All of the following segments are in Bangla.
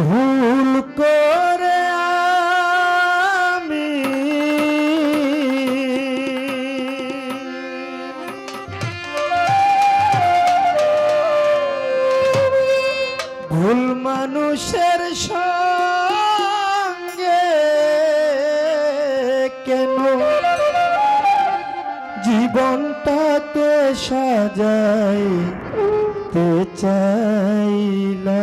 ভুল করে আমি। ভুল মানুষের সঙ্গে কেন জীবনটাকে সাজাইতে চাইলা?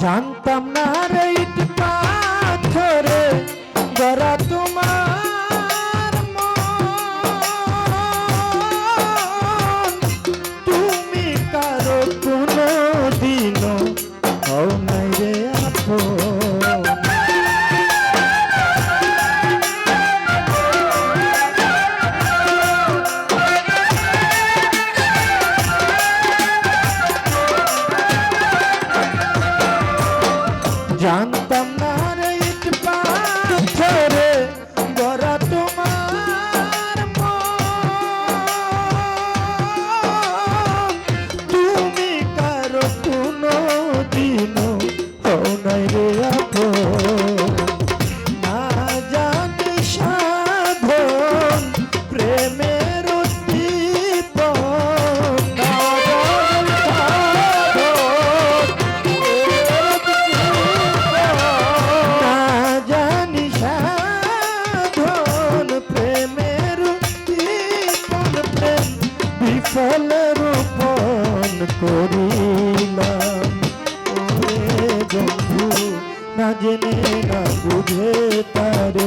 জানতাম না রে বন্ধু না জেনে না বুঝে তারে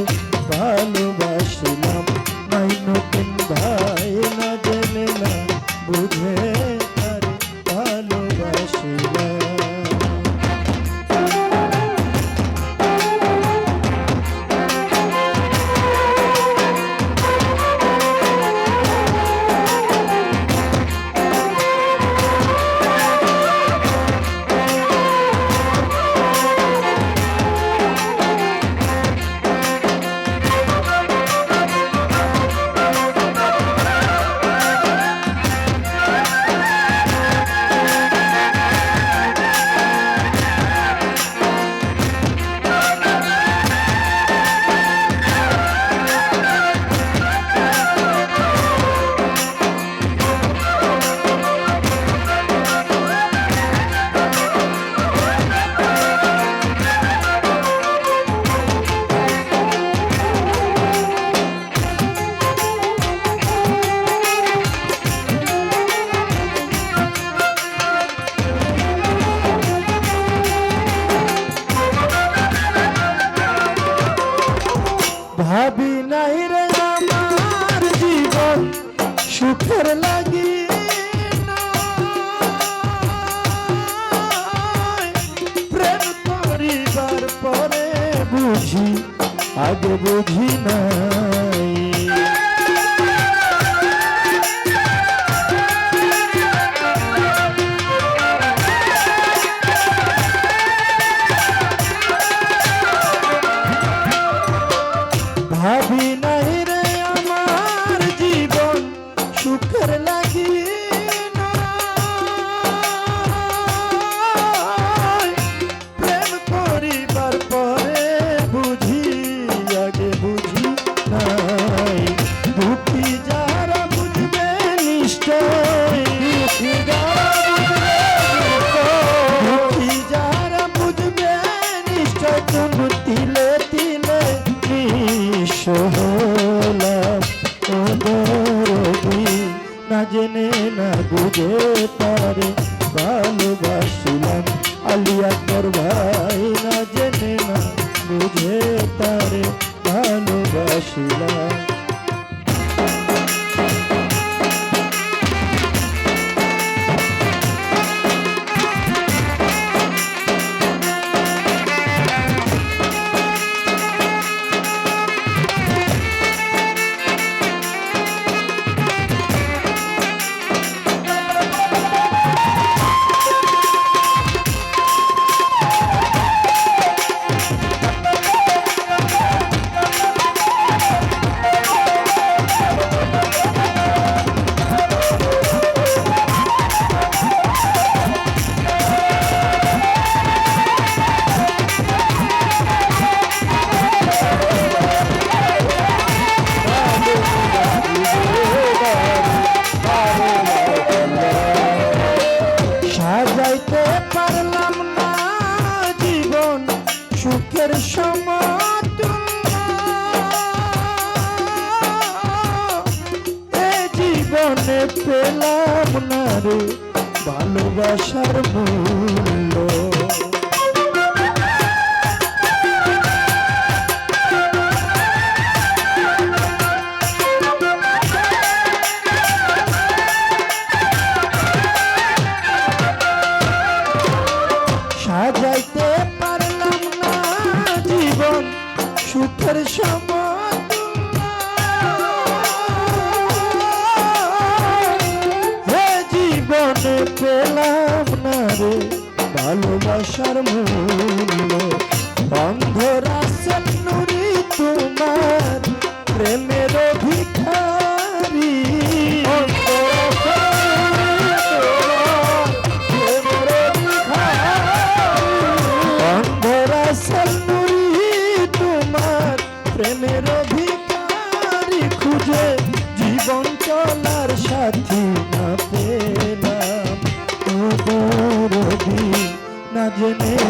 ভালোবাসলাম মাইনো কিংবা ভাবি নাই রে আমার জীবন সুখের লাগি প্রেম করিবার পরে বুঝি আগে বুঝি নাই। সুখের না বুঝে তারে ভালোবাসিলাম। ভালোবাসার মূল পেলাম না রে ভালোবাসার মূল্য।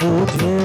বুঝে